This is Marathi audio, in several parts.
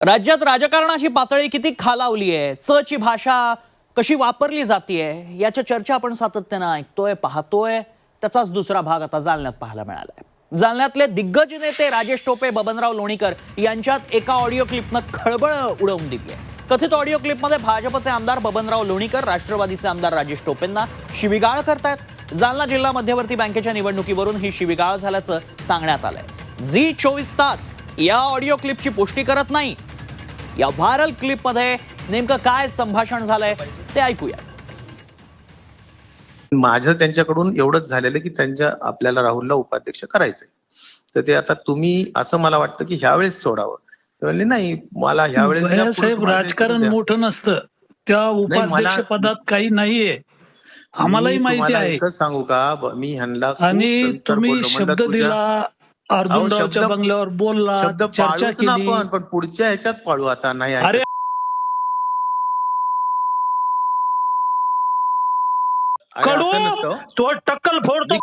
राज्यात राजकारणाची पातळी किती खालावली आहे? च ची भाषा कशी वापरली जाते याच्या चर्चा आपण सातत्यानं ऐकतोय पाहतोय. त्याचाच दुसरा भाग आता जालन्यात पाहायला मिळालाय. जालन्यातले दिग्गज नेते राजेश टोपे बबनराव लोणीकर यांच्यात एका ऑडिओ क्लिपनं खळबळ उडवून दिली आहे कथित ऑडिओ क्लिपमध्ये भाजपचे आमदार बबनराव लोणीकर राष्ट्रवादीचे आमदार राजेश टोपेंना शिविगाळ करतायत. जालना जिल्हा मध्यवर्ती बँकेच्या निवडणुकीवरून ही शिविगाळ झाल्याचं सांगण्यात आलंय. झी चोवीस तास या ऑडिओ क्लिपची पुष्टी करत नाही. या व्हायरल क्लिपमध्ये नेमकं काय संभाषण झालंय ते ऐकूया माझं त्यांच्याकडून एवढंच झालेलं की त्यांच्या आपल्याला राहुलला उपाध्यक्ष करायचंय. तर ते आता तुम्ही असं मला वाटतं की ह्यावेळेस सोडावं. म्हणले नाही मला ह्यावेळेस साहेब राजकारण द्या." मोठं नसतं. त्या उपाध्यक्ष पदात काही नाहीये. आम्हालाही माहिती आहे. एकच सांगू का? मी ह्यांना आणि तुम्ही शब्द दिला अर्जुनरावच्या शब्द- बंगल्यावर बोलला चर्चा केली. पण पुढच्या ह्याच्यात पाळू आता नाही. अरे कडू. तो टक्कल फोडतो.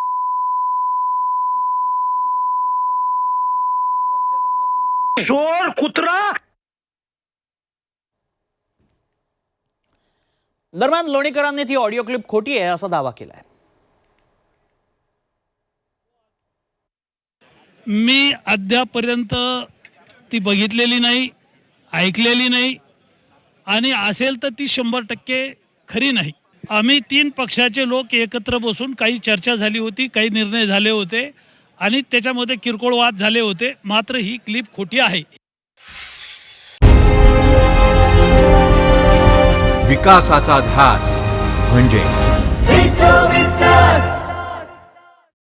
सोड कुत्रा! दरम्यान लोणीकरांनी ती ऑडिओ क्लिप खोटी आहे असा दावा केलाय. मी अद्यापर्यंत ती बघितलेली नाही ऐकलेली नाही आणि असेल तर ती शंभर टक्के खरी नाही. आम्ही तीन पक्षाचे लोक एकत्र बसून काही चर्चा झाली होती काही निर्णय झाले होते आणि त्याच्यामध्ये किरकोळ वाद झाले होते. मात्र ही क्लिप खोटी आहे. विकासाचा ध्यास म्हणजे